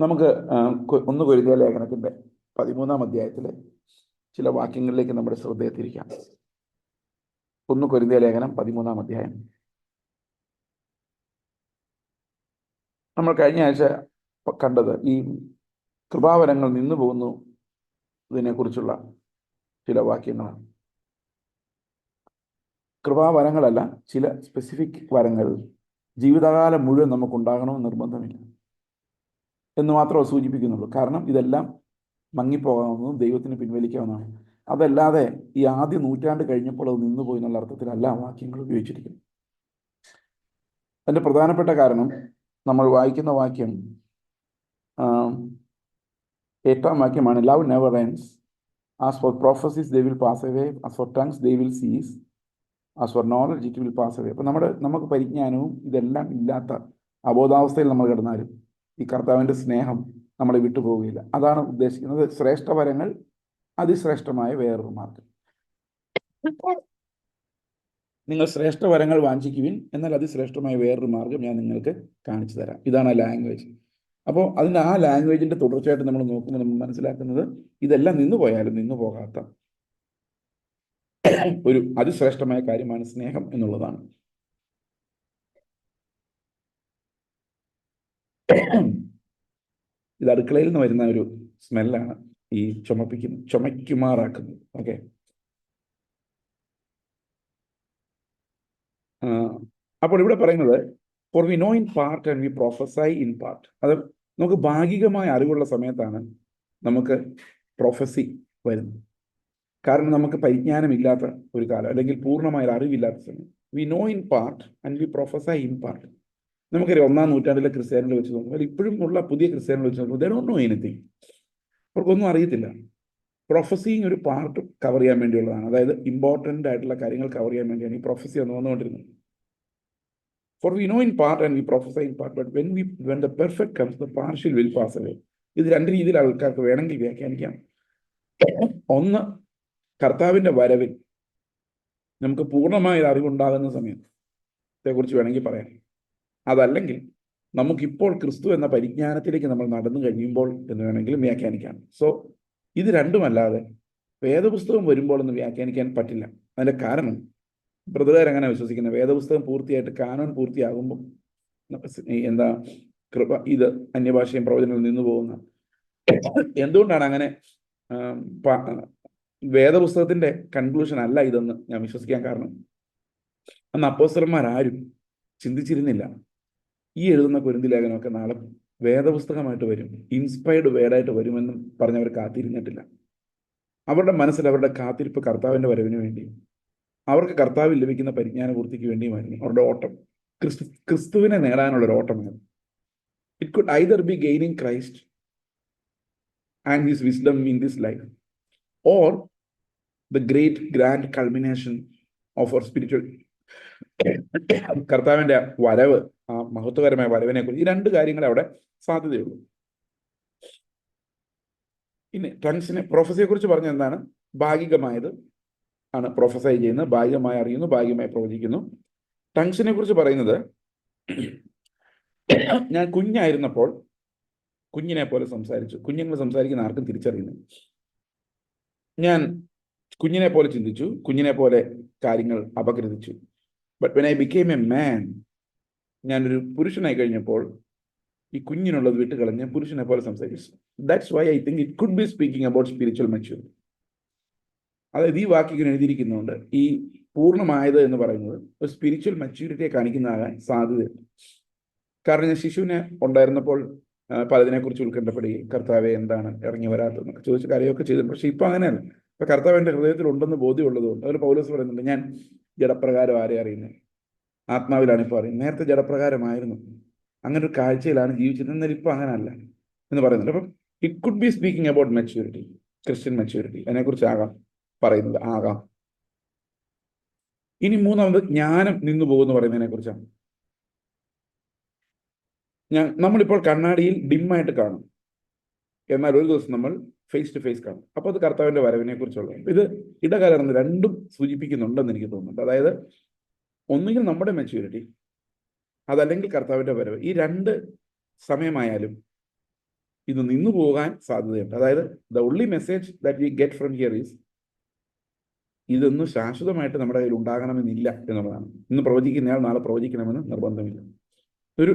നമുക്ക് ഒന്ന് കൊരുതിയ ലേഖനത്തിന്റെ പതിമൂന്നാം അധ്യായത്തിലെ ചില വാക്യങ്ങളിലേക്ക് നമ്മുടെ ശ്രദ്ധയെ തിരിക്കാം ഒന്ന് കൊരുതിയ ലേഖനം പതിമൂന്നാം അധ്യായം. നമ്മൾ കഴിഞ്ഞ ആഴ്ച കണ്ടത് ഈ കൃപാവരങ്ങൾ നിന്നു പോകുന്നു ഇതിനെക്കുറിച്ചുള്ള ചില വാക്യങ്ങളാണ്. കൃപാവരങ്ങളല്ല ചില സ്പെസിഫിക് വരങ്ങൾ ജീവിതകാലം മുഴുവൻ നമുക്ക് ഉണ്ടാകണമെന്ന് നിർബന്ധമില്ല. എന്ന് മാത്രമേ സൂചിപ്പിക്കുന്നുള്ളൂ. കാരണം ഇതെല്ലാം മങ്ങിപ്പോകാവുന്നതും ദൈവത്തിന് പിൻവലിക്കാവുന്നതാണ്. അതല്ലാതെ ഈ ആദ്യ നൂറ്റാണ്ട് കഴിഞ്ഞപ്പോൾ അത് നിന്നുപോയി എന്നുള്ള അർത്ഥത്തിലല്ല വാക്യങ്ങൾ ഉപയോഗിച്ചിരിക്കുന്നത്. അതിന്റെ പ്രധാനപ്പെട്ട കാരണം നമ്മൾ വായിക്കുന്ന വാക്യം എട്ടാം വാക്യമാണ് love never ends as for prophecies they will pass away as for tongues they will cease as for knowledge it will pass away അപ്പം നമ്മുടെ നമുക്ക് പരിജ്ഞാനവും ഇതെല്ലാം ഇല്ലാത്ത അബോധാവസ്ഥയിൽ നമ്മൾ കിടന്നാലും ഈ കർത്താവിന്റെ സ്നേഹം നമ്മളെ വിട്ടുപോവുകയില്ല അതാണ് ഉദ്ദേശിക്കുന്നത്. ശ്രേഷ്ഠവരങ്ങൾ അതിശ്രേഷ്ഠമായ വേറൊരു മാർഗം. നിങ്ങൾ ശ്രേഷ്ഠവരങ്ങൾ വാഞ്ചിക്കുവിൻ എന്നാൽ അതിശ്രേഷ്ഠമായ വേറൊരു മാർഗം ഞാൻ നിങ്ങൾക്ക് കാണിച്ചു തരാം. ഇതാണ് ലാംഗ്വേജ് അപ്പോൾ അതിന്റെ ആ ലാംഗ്വേജിന്റെ തുടർച്ചയായിട്ട് നമ്മൾ നോക്കുമ്പോൾ നമ്മൾ മനസ്സിലാക്കുന്നത് ഇതെല്ലാം നിന്നു പോയാലും നിന്നു പോകാത്ത ഒരു അതിശ്രേഷ്ഠമായ കാര്യമാണ് സ്നേഹം എന്നുള്ളതാണ്. ഇത് അടുക്കളയിൽ നിന്ന് വരുന്ന ഒരു സ്മെല്ലാണ് ഈ ചുമപ്പിക്കുന്നത് ചുമയ്ക്കുമാറാക്കുന്നത്. ഓക്കെ അപ്പോൾ ഇവിടെ പറയുന്നത് for we know in part and we prophesy in part അത് നമുക്ക് ഭാഗികമായ അറിവുള്ള സമയത്താണ് നമുക്ക് പ്രൊഫസി വരുന്നത്. കാരണം നമുക്ക് പരിജ്ഞാനമില്ലാത്ത ഒരു കാലം അല്ലെങ്കിൽ പൂർണമായ അറിവില്ലാത്ത സമയം. We know in part and we prophesy in part നമുക്കറിയാം ഒന്നാം നൂറ്റാണ്ടിലെ ക്രിസ്ത്യാനികൾ വെച്ച് നോക്കുമ്പോൾ ഇപ്പോഴും ഉള്ള പുതിയ ക്രിസ്ത്യാനികൾ വെച്ച് നോക്കുമ്പോൾ ദേ ഡോണ്ട് നോ എനിത്തിങ് അവർക്കൊന്നും അറിയത്തില്ല. പ്രൊഫസിങ് ഒരു പാർട്ട് കവർ ചെയ്യാൻ വേണ്ടിയുള്ളതാണ്. അതായത് ഇമ്പോർട്ടന്റ് ആയിട്ടുള്ള കാര്യങ്ങൾ കവർ ചെയ്യാൻ വേണ്ടിയാണ് ഈ പ്രൊഫസി എന്ന് വന്നുകൊണ്ടിരുന്നത്. For we know in part and we prophesy in part but when we when the perfect comes the partial will pass away ഇത് രണ്ട് രീതിയിൽ ആൾക്കാർക്ക് വേണമെങ്കിൽ വ്യാഖ്യാനിക്കാം. ഒന്ന് കർത്താവിന്റെ വരവിൽ നമുക്ക് പൂർണമായ അറിവുണ്ടാകുന്ന സമയത്തെക്കുറിച്ച് വേണമെങ്കിൽ പറയാം. അതല്ലെങ്കിൽ നമുക്കിപ്പോൾ ക്രിസ്തു എന്ന പരിജ്ഞാനത്തിലേക്ക് നമ്മൾ നടന്നു കഴിയുമ്പോൾ എന്ന് വേണമെങ്കിലും വ്യാഖ്യാനിക്കാം. സോ ഇത് രണ്ടുമല്ലാതെ വേദപുസ്തകം വരുമ്പോൾ എന്ന് വ്യാഖ്യാനിക്കാൻ പറ്റില്ല. അതിന്റെ കാരണം ബ്രദറുകാർ അങ്ങനെ വിശ്വസിക്കുന്നത് വേദപുസ്തകം പൂർത്തിയായിട്ട് കാനോൻ പൂർത്തിയാകുമ്പോൾ എന്താ കൃപ ഇത് അന്യഭാഷയും പ്രവചനങ്ങളിൽ നിന്ന് പോകുന്ന എന്തുകൊണ്ടാണ് അങ്ങനെ വേദപുസ്തകത്തിന്റെ കൺക്ലൂഷൻ അല്ല ഇതെന്ന് ഞാൻ വിശ്വസിക്കാൻ കാരണം അന്ന് അപ്പോസ്റ്റർമാരാരും ചിന്തിച്ചിരുന്നില്ല. ഈ എഴുതുന്ന കുരുന്തി ലേഖനമൊക്കെ നാളെ വേദപുസ്തകമായിട്ട് വരും. ഇൻസ്പയർഡ് വേർഡായിട്ട് വരുമെന്നും പറഞ്ഞവർ കാത്തിരുന്നിട്ടില്ല. അവരുടെ മനസ്സിൽ അവരുടെ കാത്തിരിപ്പ് കർത്താവിന്റെ വരവിന് വേണ്ടിയും അവർക്ക് കർത്താവിൽ ലഭിക്കുന്ന പരിജ്ഞാന പൂർത്തിക്ക് വേണ്ടിയുമായിരുന്നു അവരുടെ ഓട്ടം. ക്രിസ്തു ക്രിസ്തുവിനെ നേടാനുള്ള ഒരു ഓട്ടമായിരുന്നു it could either be gaining Christ and his wisdom in this life or the great grand culmination of our spiritual കർത്താവിന്റെ വരവ് ആ മഹത്വകരമായ വരവിനെ കുറിച്ച് ഈ രണ്ട് കാര്യങ്ങളെ അവിടെ സാധ്യതയുള്ളൂ. ഇനി ടങ്സിനെ പ്രൊഫസിയെ കുറിച്ച് പറഞ്ഞ എന്താണ്? ഭാഗികമായത് ആണ് പ്രൊഫസൈ ചെയ്യുന്നത് ഭാഗികമായി അറിയുന്നു ഭാഗികമായി പ്രവചിക്കുന്നു. ടങ്സിനെ കുറിച്ച് പറയുന്നത് ഞാൻ കുഞ്ഞായിരുന്നപ്പോൾ കുഞ്ഞിനെ പോലെ സംസാരിച്ചു. കുഞ്ഞുങ്ങൾ സംസാരിക്കുന്ന ആർക്കും തിരിച്ചറിയുന്നു ഞാൻ കുഞ്ഞിനെ പോലെ ചിന്തിച്ചു കുഞ്ഞിനെ പോലെ കാര്യങ്ങൾ അപഗ്രഥിച്ചു. But when I became a man ഞാനൊരു പുരുഷനായി കഴിഞ്ഞപ്പോൾ ഈ കുഞ്ഞിനുള്ളത് വിട്ട് കളഞ്ഞ് പുരുഷനെ പോലെ സംസാരിച്ചു. That's why I think it could be speaking about spiritual maturity അതായത് ഈ വാക്കിങ്ങനെ എഴുതിയിരിക്കുന്നുണ്ട് ഈ പൂർണമായത് എന്ന് പറയുന്നത് ഒരു സ്പിരിച്വൽ മെച്യൂരിറ്റിയെ കാണിക്കുന്നതാകാൻ സാധ്യതയുണ്ട്. കാരണം ഞാൻ ശിശുവിനെ ഉണ്ടായിരുന്നപ്പോൾ പലതിനെക്കുറിച്ച് ഉത്കണ്ഠപ്പെടുകയും കർത്താവെ എന്താണ് ഇറങ്ങി വരാത്തതെന്നൊക്കെ ചോദിച്ച കാര്യമൊക്കെ ചെയ്തിട്ടുണ്ട് പക്ഷെ ഇപ്പൊ അങ്ങനെയല്ല. ഇപ്പൊ കർത്താവ് എന്റെ ഹൃദയത്തിൽ ഉണ്ടെന്ന് ബോധ്യമുള്ളതുകൊണ്ട് അതിൽ പൗലോസ് പറയുന്നുണ്ട് ഞാൻ ജഡപ്രകാരം ആരെ അറിയുന്നത് ആത്മാവിലാണ് ഇപ്പോൾ അറിയുന്നത് നേരത്തെ ജഡപ്രകാരമായിരുന്നു. അങ്ങനെ ഒരു കാഴ്ചയിലാണ് ജീവിച്ചിരുന്നത്. എന്നാൽ ഇപ്പൊ അങ്ങനല്ല എന്ന് പറയുന്നുണ്ട്. അപ്പം it could be speaking about maturity Christian maturity അതിനെക്കുറിച്ച് ആകാം പറയുന്നത് ആകാം. ഇനി മൂന്നാമത് ജ്ഞാനം നിന്നു പോകുന്നു പറയുന്നതിനെ കുറിച്ചാണ് ഞാൻ നമ്മളിപ്പോൾ കണ്ണാടിയിൽ ഡിമ്മായിട്ട് കാണും. എന്നാൽ ഒരു ദിവസം നമ്മൾ ഫേസ് ടു ഫേസ് കാണും. അപ്പോൾ അത് കർത്താവിന്റെ വരവിനെ കുറിച്ചുള്ള ഇത് ഇടകലർന്ന് രണ്ടും സൂചിപ്പിക്കുന്നുണ്ടെന്ന് എനിക്ക് തോന്നുന്നുണ്ട്. അതായത് ഒന്നുകിൽ നമ്മുടെ മെച്യൂരിറ്റി അതല്ലെങ്കിൽ കർത്താവിന്റെ വരവ്. ഈ രണ്ട് സമയമായാലും ഇത് നിന്നു പോകാൻ സാധ്യതയുണ്ട്. അതായത് the only message that we get from here is ഇതൊന്നും ശാശ്വതമായിട്ട് നമ്മുടെ കയ്യിൽ ഉണ്ടാകണമെന്നില്ല എന്നുള്ളതാണ്. ഇന്ന് പ്രവചിക്കുന്നയാൾ നാളെ പ്രവചിക്കണമെന്ന് നിർബന്ധമില്ല. ഒരു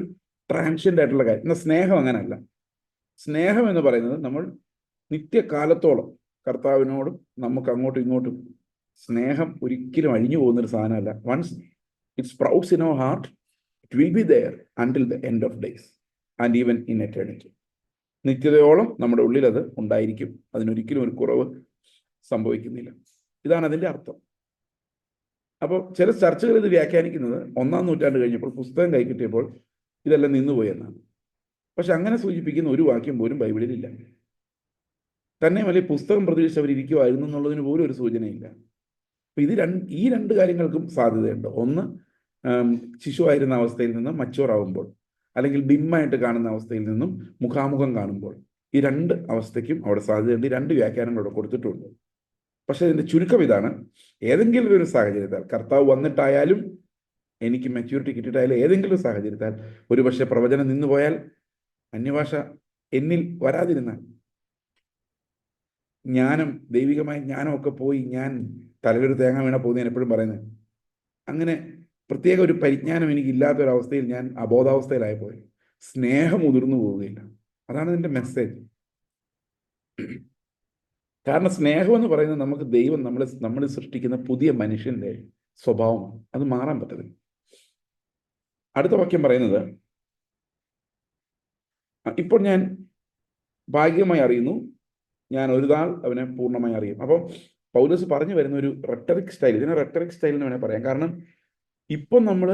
ട്രാൻഷ്യന്റ് ആയിട്ടുള്ള കാര്യം. എന്നാൽ സ്നേഹം അങ്ങനല്ല. സ്നേഹം എന്ന് പറയുന്നത് നമ്മൾ നിത്യകാലത്തോളം കർത്താവിനോടും നമുക്ക് അങ്ങോട്ടും ഇങ്ങോട്ടും സ്നേഹം ഒരിക്കലും അഴിഞ്ഞു പോകുന്നൊരു സാധനമല്ല. Once it's sprouts in our heart. It will be there until the end of days and even in eternity. നിത്യതയോളം നമ്മുടെ ഉള്ളിൽ അത് ഉണ്ടായിരിക്കും. അതിനൊരിക്കലും ഒരു കുറവ് സംഭവിക്കുന്നില്ല. ഇതാണ് അതിന്റെ അർത്ഥം. അപ്പോൾ ചില ചർച്ചകൾ ഇത് വ്യാഖ്യാനിക്കുന്നത് ഒന്നാം നൂറ്റാണ്ട് കഴിഞ്ഞപ്പോൾ പുസ്തകം കൈ കിട്ടിയപ്പോൾ ഇതെല്ലാം നിന്നുപോയി എന്നാണ്. പക്ഷെ അങ്ങനെ സൂചിപ്പിക്കുന്ന ഒരു വാക്യം പോലും ബൈബിളിലില്ല. തന്നെ വലിയ പുസ്തകം പ്രതീക്ഷിച്ചവരിയ്ക്കുമായിരുന്നു എന്നുള്ളതിന് പോലും ഒരു സൂചനയില്ല. അപ്പൊ ഇത് രണ്ട് ഈ രണ്ട് കാര്യങ്ങൾക്കും സാധ്യതയുണ്ട്. ഒന്ന് ശിശു ആയിരുന്ന അവസ്ഥയിൽ നിന്ന് മച്ചുവർ ആവുമ്പോൾ അല്ലെങ്കിൽ ഡിമ്മായിട്ട് കാണുന്ന അവസ്ഥയിൽ നിന്നും മുഖാമുഖം കാണുമ്പോൾ ഈ രണ്ട് അവസ്ഥയ്ക്കും അവിടെ സാധ്യതയുണ്ട്. രണ്ട് വ്യാഖ്യാനങ്ങൾ അവിടെ കൊടുത്തിട്ടുണ്ട്. പക്ഷെ ഇതിന്റെ ചുരുക്കം ഇതാണ്. ഏതെങ്കിലും ഒരു സാഹചര്യത്താൽ കർത്താവ് വന്നിട്ടായാലും എനിക്ക് മെച്യൂരിറ്റി കിട്ടിയിട്ടായാലും ഏതെങ്കിലും സാഹചര്യത്താൽ ഒരുപക്ഷെ പ്രവചനം നിന്നുപോയാൽ അന്യഭാഷ എന്നിൽ വരാതിരുന്നാൽ ജ്ഞാനം ദൈവികമായ ജ്ഞാനമൊക്കെ പോയി ഞാൻ തലയിലൊരു തേങ്ങ വീണ പോകുന്ന ഞാൻ എപ്പോഴും പറയുന്നത് അങ്ങനെ പ്രത്യേക ഒരു പരിജ്ഞാനം എനിക്ക് ഇല്ലാത്ത ഒരു അവസ്ഥയിൽ ഞാൻ അബോധാവസ്ഥയിലായി പോയി സ്നേഹം ഉതിർന്നു പോവുകയില്ല. അതാണ് ഇതിന്റെ മെസ്സേജ് കാരണം സ്നേഹം എന്ന് പറയുന്നത് നമുക്ക് ദൈവം നമ്മളെ നമ്മൾ സൃഷ്ടിക്കുന്ന പുതിയ മനുഷ്യന്റെ സ്വഭാവമാണ്. അത് മാറാൻ പറ്റത്തില്ല. അടുത്ത വാക്യം പറയുന്നത് ഇപ്പോൾ ഞാൻ ഭാഗികമായി അറിയുന്നു. ഞാൻ ഒരു നാൾ അവനെ പൂർണമായി അറിയും. അപ്പം പൗലോസ് പറഞ്ഞു വരുന്ന ഒരു റെട്ടറിക് സ്റ്റൈൽ ഇതിനെ റെട്ടറിക് സ്റ്റൈൽ എന്ന് വേണേൽ പറയാം. കാരണം ഇപ്പം നമ്മൾ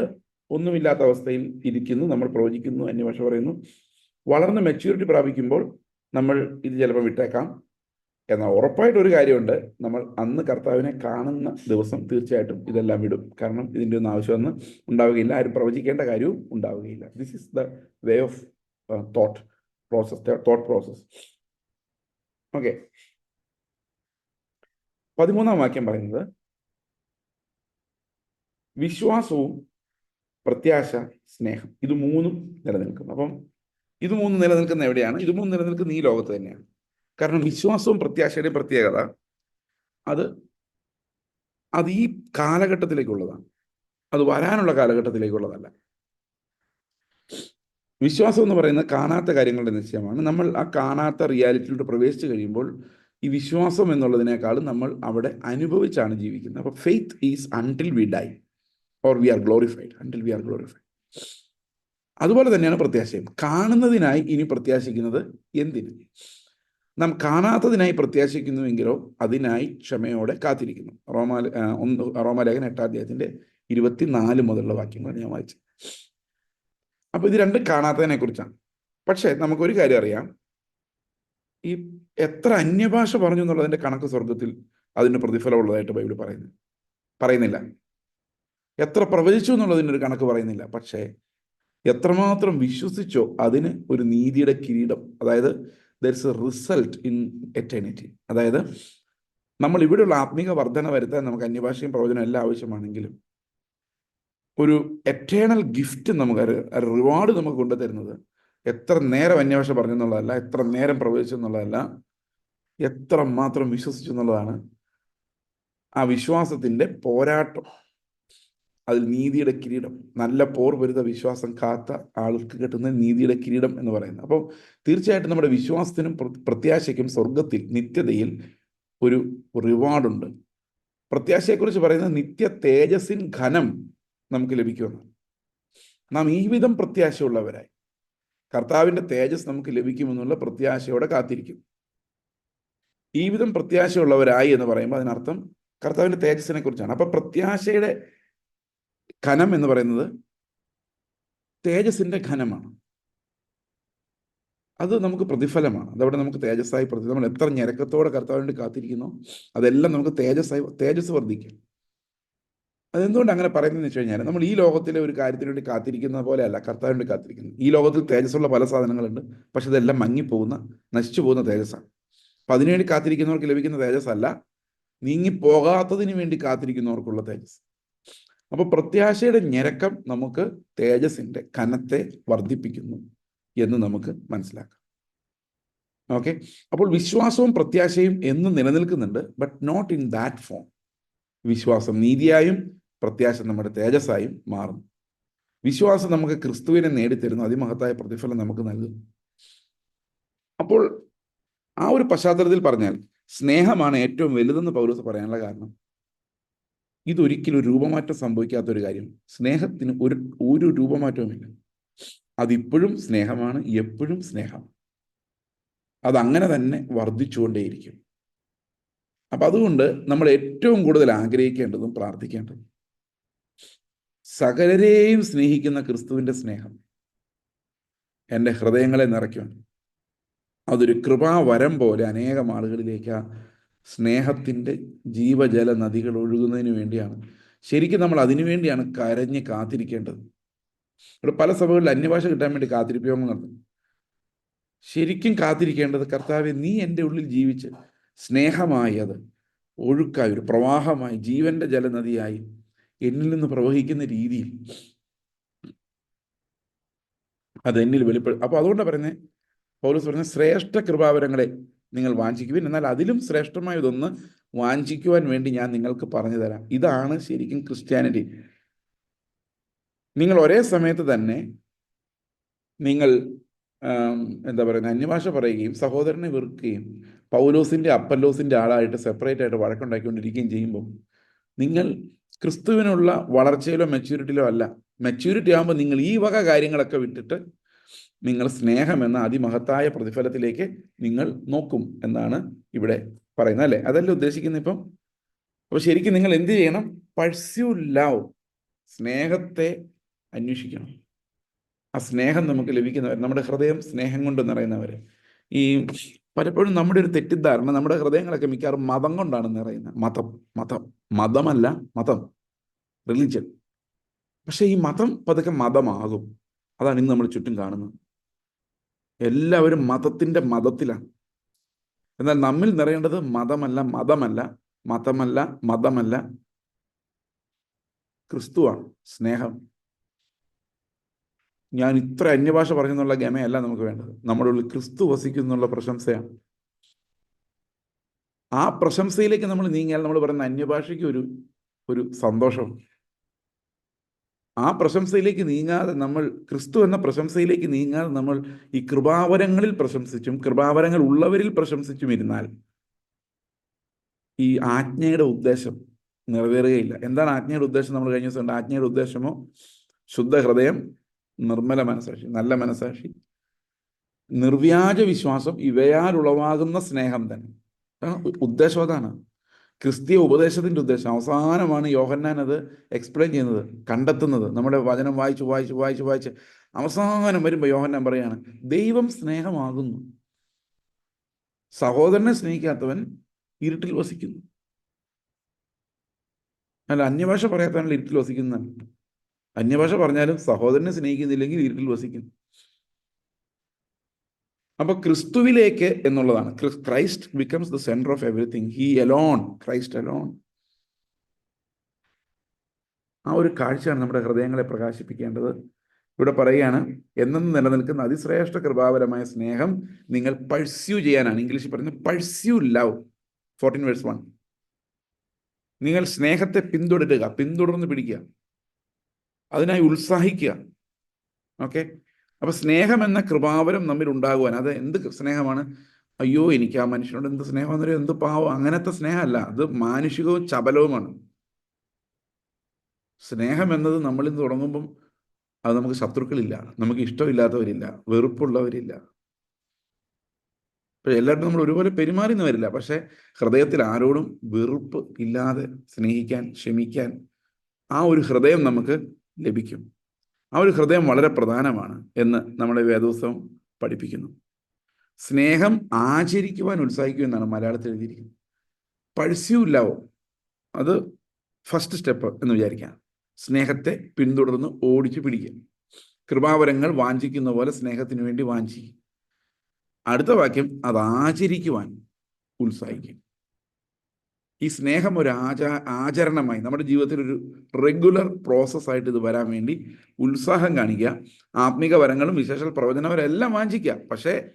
ഒന്നുമില്ലാത്ത അവസ്ഥയിൽ ഇരിക്കുന്നു നമ്മൾ പ്രവചിക്കുന്നു അന്യഭാഷ പറയുന്നു. വളർന്ന് മെച്യൂരിറ്റി പ്രാപിക്കുമ്പോൾ നമ്മൾ ഇത് ചിലപ്പോൾ വിട്ടേക്കാം. എന്നാൽ ഉറപ്പായിട്ട് ഒരു കാര്യമുണ്ട് നമ്മൾ അന്ന് കർത്താവിനെ കാണുന്ന ദിവസം തീർച്ചയായിട്ടും ഇതെല്ലാം വിടും. കാരണം ഇതിന്റെ ഒന്നും ആവശ്യമൊന്നും ഉണ്ടാവുകയില്ല ആരും പ്രവചിക്കേണ്ട കാര്യവും ഉണ്ടാവുകയില്ല. This is the way of thought process thought process okay പതിമൂന്നാം വാക്യം പറയുന്നത് വിശ്വാസവും പ്രത്യാശ സ്നേഹം ഇത് മൂന്നും നിലനിൽക്കും അപ്പം ഇത് മൂന്ന് നിലനിൽക്കുന്ന എവിടെയാണ്? ഇത് മൂന്ന് നിലനിൽക്കുന്ന ഈ ലോകത്ത് തന്നെയാണ്. കാരണം വിശ്വാസവും പ്രത്യാശയുടെയും പ്രത്യേകത അത് അത് ഈ കാലഘട്ടത്തിലേക്കുള്ളതാണ്. അത് വരാനുള്ള കാലഘട്ടത്തിലേക്കുള്ളതല്ല. വിശ്വാസം എന്ന് പറയുന്നത് കാണാത്ത കാര്യങ്ങളുടെ നിശ്ചയമാണ്. നമ്മൾ ആ കാണാത്ത റിയാലിറ്റിയിലൂടെ പ്രവേശിച്ചു കഴിയുമ്പോൾ ഈ വിശ്വാസം എന്നുള്ളതിനേക്കാളും നമ്മൾ അവിടെ അനുഭവിച്ചാണ് ജീവിക്കുന്നത്. അപ്പോൾ faith is until we die or we are glorified until we are glorified അതുപോലെ തന്നെയാണ് പ്രത്യാശയും. കാണുന്നതിനായി ഇനി പ്രത്യാശിക്കുന്നത് എന്തിന്? നാം കാണാത്തതിനായി പ്രത്യാശിക്കുന്നുവെങ്കിലോ അതിനായി ക്ഷമയോടെ കാത്തിരിക്കുന്നു. റോമാ ഒന്ന് റോമാലേഖൻ എട്ടാം അധ്യായത്തിന്റെ ഇരുപത്തിനാല് മുതലുള്ള വാക്യങ്ങളാണ് ഞാൻ വായിച്ചത്. അപ്പൊ ഇത് രണ്ടും കാണാത്തതിനെ കുറിച്ചാണ് പക്ഷേ നമുക്കൊരു കാര്യം അറിയാം. ഈ എത്ര അന്യഭാഷ പറഞ്ഞു എന്നുള്ളതിന്റെ കണക്ക് സ്വർഗത്തിൽ അതിന് പ്രതിഫലമുള്ളതായിട്ട് ബൈബിൾ പറയുന്നു. പറയുന്നില്ല. എത്ര പ്രവചിച്ചു എന്നുള്ളതിന് ഒരു കണക്ക് പറയുന്നില്ല. പക്ഷേ എത്രമാത്രം വിശ്വസിച്ചോ അതിന് ഒരു നീതിയുടെ കിരീടം. അതായത് there is a result in eternity അതായത് നമ്മൾ ഇവിടെയുള്ള ആത്മീക വർധന വരുത്താൻ നമുക്ക് അന്യഭാഷയും പ്രവചനം എല്ലാം ആവശ്യമാണെങ്കിലും ഒരു എറ്റേണൽ ഗിഫ്റ്റ് നമുക്ക് റിവാർഡ് നമുക്ക് കൊണ്ടുതരുന്നത് എത്ര നേരം അന്വേഷണം പറഞ്ഞു എന്നുള്ളതല്ല എത്ര നേരം പ്രവചിച്ചു എന്നുള്ളതല്ല എത്ര മാത്രം വിശ്വസിച്ചു എന്നുള്ളതാണ് ആ വിശ്വാസത്തിന്റെ പോരാട്ടം. അതിൽ നീതിയുടെ കിരീടം നല്ല പോർ വരുത വിശ്വാസം കാത്ത ആൾക്ക് കിട്ടുന്ന നീതിയുടെ കിരീടം എന്ന് പറയുന്നത്. അപ്പോൾ തീർച്ചയായിട്ടും നമ്മുടെ വിശ്വാസത്തിനും പ്രത്യാശയ്ക്കും സ്വർഗത്തിൽ നിത്യതയിൽ ഒരു റിവാർഡുണ്ട്. പ്രത്യാശയെക്കുറിച്ച് പറയുന്നത് നിത്യ തേജസ്സിൻ ഘനം നമുക്ക് ലഭിക്കുമെന്ന് നാം ഈ വിധം പ്രത്യാശയുള്ളവരായി. കർത്താവിന്റെ തേജസ് നമുക്ക് ലഭിക്കുമെന്നുള്ള പ്രത്യാശയോടെ കാത്തിരിക്കും. ജീവിതം പ്രത്യാശയുള്ളവരായി എന്ന് പറയുമ്പോൾ അതിനർത്ഥം കർത്താവിന്റെ തേജസ്സിനെ കുറിച്ചാണ്. അപ്പൊ പ്രത്യാശയുടെ ഘനം എന്ന് പറയുന്നത് തേജസ്സിന്റെ ഘനമാണ്. അത് നമുക്ക് പ്രതിഫലമാണ്. അതവിടെ നമുക്ക് തേജസ്സായി പ്രതി നമ്മൾ എത്ര ഞരക്കത്തോടെ കർത്താവിന് കാത്തിരിക്കുന്നു അതെല്ലാം നമുക്ക് തേജസ്സായി തേജസ് വർദ്ധിക്കും. അതെന്തുകൊണ്ട് അങ്ങനെ പറയുന്നതെന്ന് വെച്ച് കഴിഞ്ഞാൽ നമ്മൾ ഈ ലോകത്തിലെ ഒരു കാര്യത്തിന് വേണ്ടി കാത്തിരിക്കുന്ന പോലെ അല്ല കർത്താവിന് വേണ്ടി കാത്തിരിക്കുന്നത്. ഈ ലോകത്തിൽ തേജസ്സുള്ള പല സാധനങ്ങളുണ്ട് പക്ഷെ ഇതെല്ലാം മങ്ങിപ്പോകുന്ന നശിച്ചു പോകുന്ന തേജസ്സാണ്. അപ്പൊ അതിനുവേണ്ടി കാത്തിരിക്കുന്നവർക്ക് ലഭിക്കുന്ന തേജസ് അല്ല നീങ്ങിപ്പോകാത്തതിന് വേണ്ടി കാത്തിരിക്കുന്നവർക്കുള്ള തേജസ് അപ്പോൾ പ്രത്യാശയുടെ ഞെരക്കം നമുക്ക് തേജസിന്റെ കനത്തെ വർദ്ധിപ്പിക്കുന്നു എന്ന് നമുക്ക് മനസ്സിലാക്കാം. ഓക്കെ? അപ്പോൾ വിശ്വാസവും പ്രത്യാശയും എന്നും നിലനിൽക്കുന്നുണ്ട് but not in that form വിശ്വാസം നീതിയായും പ്രത്യാശ നമ്മുടെ തേജസ്സായും മാറുന്നു. വിശ്വാസം നമുക്ക് ക്രിസ്തുവിനെ നേടിത്തരുന്നു. അതിമഹത്തായ പ്രതിഫലം നമുക്ക് നൽകും അപ്പോൾ ആ ഒരു പശ്ചാത്തലത്തിൽ പറഞ്ഞാൽ സ്നേഹമാണ് ഏറ്റവും വലുതെന്ന് പൗലോസ് പറയാനുള്ള കാരണം. ഇതൊരിക്കലും രൂപമാറ്റം സംഭവിക്കാത്ത ഒരു കാര്യം. സ്നേഹത്തിന് ഒരു ഒരു രൂപമാറ്റവുമില്ല. അതിപ്പോഴും സ്നേഹമാണ് എപ്പോഴും സ്നേഹം അതങ്ങനെ തന്നെ വർദ്ധിച്ചുകൊണ്ടേയിരിക്കും. അപ്പൊ അതുകൊണ്ട് നമ്മൾ ഏറ്റവും കൂടുതൽ ആഗ്രഹിക്കേണ്ടതും പ്രാർത്ഥിക്കേണ്ടതും സകലരെയും സ്നേഹിക്കുന്ന ക്രിസ്തുവിന്റെ സ്നേഹം എന്റെ ഹൃദയങ്ങളെ നിറയ്ക്കുവാൻ അതൊരു കൃപാവരം പോലെ അനേകം ആളുകളിലേക്ക് ആ സ്നേഹത്തിന്റെ ജീവജല നദികൾ ഒഴുകുന്നതിന് വേണ്ടിയാണ്. ശരിക്കും നമ്മൾ അതിനു വേണ്ടിയാണ് കരഞ്ഞ് കാത്തിരിക്കേണ്ടത്. ഇവിടെ പല സഭകളിൽ അന്യഭാഷ കിട്ടാൻ വേണ്ടി കാത്തിരിപ്പയോഗം നടത്തും. ശരിക്കും കാത്തിരിക്കേണ്ടത് കർത്താവെ നീ എന്റെ ഉള്ളിൽ ജീവിച്ച് സ്നേഹമായി അത് ഒഴുക്കായി ഒരു പ്രവാഹമായി ജീവന്റെ ജലനദിയായി എന്നിൽ നിന്ന് പ്രവഹിക്കുന്ന രീതിയിൽ. അത് എന്നിൽ വെളിപ്പെടും അപ്പൊ അതുകൊണ്ടാണ് പറയുന്നത് പൗലോസ് പറഞ്ഞ ശ്രേഷ്ഠ കൃപാവരങ്ങളെ നിങ്ങൾ വാഞ്ചിക്കുവിൻ എന്നാൽ അതിലും ശ്രേഷ്ഠമായതൊന്ന് വാഞ്ചിക്കുവാൻ വേണ്ടി ഞാൻ നിങ്ങൾക്ക് പറഞ്ഞു തരാം ഇതാണ് ശരിക്കും ക്രിസ്ത്യാനിറ്റി. നിങ്ങൾ ഒരേ സമയത്ത് തന്നെ നിങ്ങൾ എന്താ പറയുക അന്യഭാഷ പറയുകയും സഹോദരനെ വെറുക്കുകയും പൗലോസിന്റെ അപ്പല്ലോസിന്റെ ആളായിട്ട് സെപ്പറേറ്റ് ആയിട്ട് വഴക്കുണ്ടാക്കിക്കൊണ്ടിരിക്കുകയും ചെയ്യുമ്പോൾ നിങ്ങൾ ക്രിസ്തുവിനുള്ള വളർച്ചയിലോ മെച്യൂരിറ്റിയിലോ അല്ല. മെച്യൂരിറ്റി ആകുമ്പോൾ നിങ്ങൾ ഈ വക കാര്യങ്ങളൊക്കെ വിട്ടിട്ട് നിങ്ങൾ സ്നേഹം എന്ന അതിമഹത്തായ പ്രതിഫലത്തിലേക്ക് നിങ്ങൾ നോക്കും എന്നാണ് ഇവിടെ പറയുന്നത് അല്ലേ? അതല്ല ഉദ്ദേശിക്കുന്നത് ഇപ്പം? അപ്പോൾ ശരിക്കും നിങ്ങൾ എന്ത് ചെയ്യണം? പഴ്സ്യൂ ലവ് സ്നേഹത്തെ അന്വേഷിക്കണം. ആ സ്നേഹം നമുക്ക് ലഭിക്കുന്നവർ നമ്മുടെ ഹൃദയം സ്നേഹം കൊണ്ട് നിറയുന്നവർ ഈ പലപ്പോഴും നമ്മുടെ ഒരു തെറ്റിദ്ധാരണ നമ്മുടെ ഹൃദയങ്ങളൊക്കെ മിക്കവാറും മതം കൊണ്ടാണ് നിറയുന്നത്. മതം മതം. മതമല്ല മതം. റിലിജൻ പക്ഷെ ഈ മതം പതുക്കെ മതമാകും. അതാണ് ഇന്ന് നമ്മൾ ചുറ്റും കാണുന്നത്. എല്ലാവരും മതത്തിന്റെ മതത്തിലാണ്. എന്നാൽ നമ്മിൽ നിറയേണ്ടത് മതമല്ല മതമല്ല മതമല്ല മതമല്ല. ക്രിസ്തുവാണ് സ്നേഹം. ഞാൻ ഇത്ര അന്യഭാഷ പറഞ്ഞെന്നുള്ള ഗമയല്ല നമുക്ക് വേണ്ടത്. നമ്മുടെ ഉള്ളിൽ ക്രിസ്തു വസിക്കുന്നുള്ള പ്രശംസയാണ്. ആ പ്രശംസയിലേക്ക് നമ്മൾ നീങ്ങിയാൽ നമ്മൾ പറയുന്ന അന്യഭാഷയ്ക്ക് ഒരു ഒരു സന്തോഷം ആ പ്രശംസയിലേക്ക് നീങ്ങാതെ നമ്മൾ ക്രിസ്തു എന്ന പ്രശംസയിലേക്ക് നീങ്ങാതെ നമ്മൾ ഈ കൃപാവരങ്ങളിൽ പ്രശംസിച്ചും കൃപാവരങ്ങൾ ഉള്ളവരിൽ പ്രശംസിച്ചും ഇരുന്നാൽ ഈ ആജ്ഞയുടെ ഉദ്ദേശം നിറവേറുകയില്ല. എന്താണ് ആജ്ഞയുടെ ഉദ്ദേശം? നമ്മൾ കഴിഞ്ഞ ദിവസം ആജ്ഞയുടെ ഉദ്ദേശമോ? ശുദ്ധ ഹൃദയം നിർമ്മല മനസാക്ഷി നല്ല മനസാക്ഷി. നിർവ്യാജ വിശ്വാസം ഇവയാൽ ഉളവാകുന്ന സ്നേഹം തന്നെ. ഉദ്ദേശം അതാണ്. ക്രിസ്തീയ ഉപദേശത്തിന്റെ ഉദ്ദേശം. അവസാനമാണ് യോഹന്നാൻ അത് എക്സ്പ്ലെയിൻ ചെയ്യുന്നത് കണ്ടെത്തുന്നത്. നമ്മുടെ വചനം വായിച്ച് വായിച്ച് വായിച്ച് വായിച്ച് അവസാനം വരുമ്പോൾ യോഹന്നാൻ പറയാണ് ദൈവം സ്നേഹമാകുന്നു. സഹോദരനെ സ്നേഹിക്കാത്തവൻ ഇരുട്ടിൽ വസിക്കുന്നു. അല്ല അന്യഭാഷ പറയാത്തവൻ ഇരുട്ടിൽ വസിക്കുന്നതാണ് അന്യഭാഷ പറഞ്ഞാലും സഹോദരനെ സ്നേഹിക്കുന്നില്ലെങ്കിൽ ഇരുട്ടിൽ വസിക്കുന്നു അപ്പൊ ക്രിസ്തുവിലേക്ക് എന്നുള്ളതാണ്. Christ becomes the centre of everything he alone Christ alone ആ ഒരു കാഴ്ചയാണ് നമ്മുടെ ഹൃദയങ്ങളെ പ്രകാശിപ്പിക്കേണ്ടത്. ഇവിടെ പറയുകയാണ് എന്നും നിലനിൽക്കുന്ന അതിശ്രേഷ്ഠ കൃപാപരമായ സ്നേഹം നിങ്ങൾ പഴ്സ്യൂ ചെയ്യാനാണ്. ഇംഗ്ലീഷിൽ പറയുന്നത് pursue love fourteen verse one നിങ്ങൾ സ്നേഹത്തെ പിന്തുടരുക പിന്തുടർന്ന് പിടിക്കുക. അതിനായി ഉത്സാഹിക്കുക. ഓക്കെ? അപ്പൊ സ്നേഹം എന്ന കൃപാവരം നമ്മിൽ ഉണ്ടാകുവാൻ അത് എന്ത് സ്നേഹമാണ്? അയ്യോ എനിക്ക് ആ മനുഷ്യനോട് എന്ത് സ്നേഹം എന്ത് പാവം. അങ്ങനത്തെ സ്നേഹമല്ല. അത് മാനുഷികവും ചപലവുമാണ്. സ്നേഹം എന്നത് നമ്മളിൽ നിന്ന് തുടങ്ങുമ്പം അത് നമുക്ക് ശത്രുക്കളില്ല. നമുക്ക് ഇഷ്ടമില്ലാത്തവരില്ല. വെറുപ്പുള്ളവരില്ല. ഇപ്പൊ എല്ലാവരും നമ്മൾ ഒരുപോലെ പെരുമാറിന്ന് വരില്ല പക്ഷെ ഹൃദയത്തിൽ ആരോടും വെറുപ്പ് ഇല്ലാതെ സ്നേഹിക്കാൻ ക്ഷമിക്കാൻ ആ ഒരു ഹൃദയം നമുക്ക് ലഭിക്കും. ആ ഒരു ഹൃദയം വളരെ പ്രധാനമാണ് എന്ന് നമ്മുടെ വേദോത്സവം പഠിപ്പിക്കുന്നു. സ്നേഹം ആചരിക്കുവാൻ ഉത്സാഹിക്കും എന്നാണ് മലയാളത്തിൽ എഴുതിയിരിക്കുന്നത്. പഴ്സ്യൂല്ലാവോ അത് ഫസ്റ്റ് സ്റ്റെപ്പ് എന്ന് വിചാരിക്കാം. സ്നേഹത്തെ പിന്തുടർന്ന് ഓടിച്ചു പിടിക്കുക. കൃപാവരങ്ങൾ വാഞ്ചിക്കുന്ന പോലെ സ്നേഹത്തിന് വേണ്ടി വാഞ്ചിക്കും അടുത്ത വാക്യം അത് ആചരിക്കുവാൻ ഉത്സാഹിക്കും ഈ സ്നേഹം ഒരു ആചാ ആചരണമായി നമ്മുടെ ജീവിതത്തിൽ ഒരു റെഗുലർ പ്രോസസ്സായിട്ട് ഇത് വരാൻ വേണ്ടി ഉത്സാഹം കാണിക്കുക ആത്മീക വരങ്ങളും വിശേഷ പ്രവചനവരും എല്ലാം വാഞ്ചിക്കുക. പക്ഷേ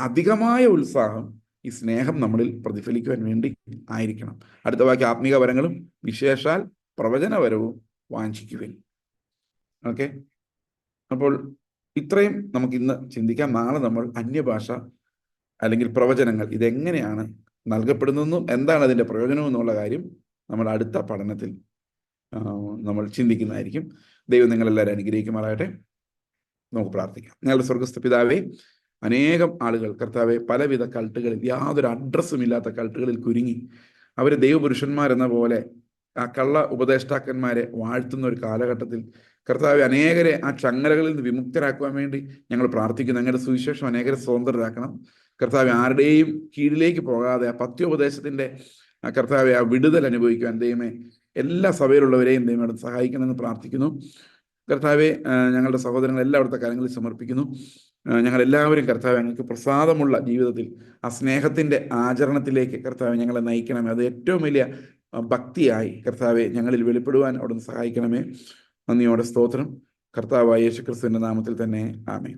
അധികമായ ഉത്സാഹം ഈ സ്നേഹം നമ്മളിൽ പ്രതിഫലിക്കുവാൻ വേണ്ടി ആയിരിക്കണം. അടുത്ത ബാക്കി ആത്മീക വരങ്ങളും വിശേഷാൽ പ്രവചനപരവും വാഞ്ചിക്കുവിൻ. ഓക്കെ? അപ്പോൾ ഇത്രയും നമുക്ക് ഇന്ന് ചിന്തിക്കാം. നാളെ നമ്മൾ അന്യഭാഷ അല്ലെങ്കിൽ പ്രവചനങ്ങൾ ഇതെങ്ങനെയാണ് നൽകപ്പെടുന്നതെന്നും എന്താണ് അതിന്റെ പ്രയോജനം എന്നുള്ള കാര്യം നമ്മൾ അടുത്ത പഠനത്തിൽ നമ്മൾ ചിന്തിക്കുന്നതായിരിക്കും. ദൈവം നിങ്ങളെല്ലാവരും അനുഗ്രഹിക്കുമാറാകട്ടെ. നമുക്ക് പ്രാർത്ഥിക്കാം. ഞങ്ങളുടെ സ്വർഗസ്ഥ പിതാവേ അനേകം ആളുകൾ കർത്താവെ പലവിധ കൾട്ടുകളിൽ യാതൊരു അഡ്രസ്സും ഇല്ലാത്ത കൾട്ടുകളിൽ കുരുങ്ങി. അവർ ദൈവപുരുഷന്മാരെന്ന പോലെ ആ കള്ള ഉപദേഷ്ടാക്കന്മാരെ വാഴ്ത്തുന്ന ഒരു കാലഘട്ടത്തിൽ കർത്താവ് അനേകരെ ആ ചങ്ങലകളിൽ നിന്ന് വിമുക്തരാക്കുവാൻ വേണ്ടി ഞങ്ങൾ പ്രാർത്ഥിക്കുന്നു. ഞങ്ങളുടെ സുവിശേഷം അനേകരെ സ്വതന്ത്രരാക്കണം. കർത്താവ് ആരുടെയും കീഴിലേക്ക് പോകാതെ ആ പത്യോപദേശത്തിന്റെ ആ കർത്താവെ ആ വിടുതൽ അനുഭവിക്കുവാൻ ദൈവമേ എല്ലാ സഭയിലുള്ളവരെയും ദൈവം സഹായിക്കണമെന്ന് പ്രാർത്ഥിക്കുന്നു. കർത്താവെ ഞങ്ങളുടെ സഹോദരങ്ങൾ എല്ലാവിടുത്തെ കാര്യങ്ങളിൽ സമർപ്പിക്കുന്നു. ഞങ്ങളെല്ലാവരും കർത്താവ് ഞങ്ങൾക്ക് പ്രസാദമുള്ള ജീവിതത്തിൽ ആ സ്നേഹത്തിന്റെ ആചരണത്തിലേക്ക് കർത്താവ് ഞങ്ങളെ നയിക്കണമേ. അത് ഏറ്റവും വലിയ ഭക്തിയായി കർത്താവെ ഞങ്ങളിൽ വെളിപ്പെടുവാൻ അവിടുന്ന് സഹായിക്കണമേ. നന്ദിയോടെ സ്തോത്രം. കർത്താവായ യേശുക്രിസ്തുവിന്റെ നാമത്തിൽ തന്നെ. ആമേ